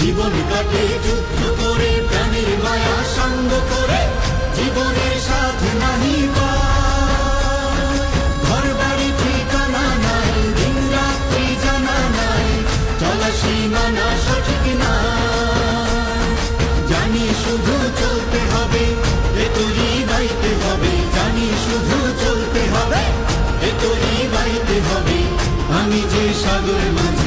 জীবন কাটে যুদ্ধ করে, প্রাণীর মায়া সঙ্গ করে, জীবনের সাথ নাহি ঘর বাড়ি ঠিকানা নাই, দিন রাত্রি জানা নাই, চলা সীমানা সঠিক না। জানি শুধু চলতে হবে এ তৈরি বাইতে হবে, জানি শুধু চলতে হবে এ তৈরি বাইতে হবে। আমি যে সাগর মাঝে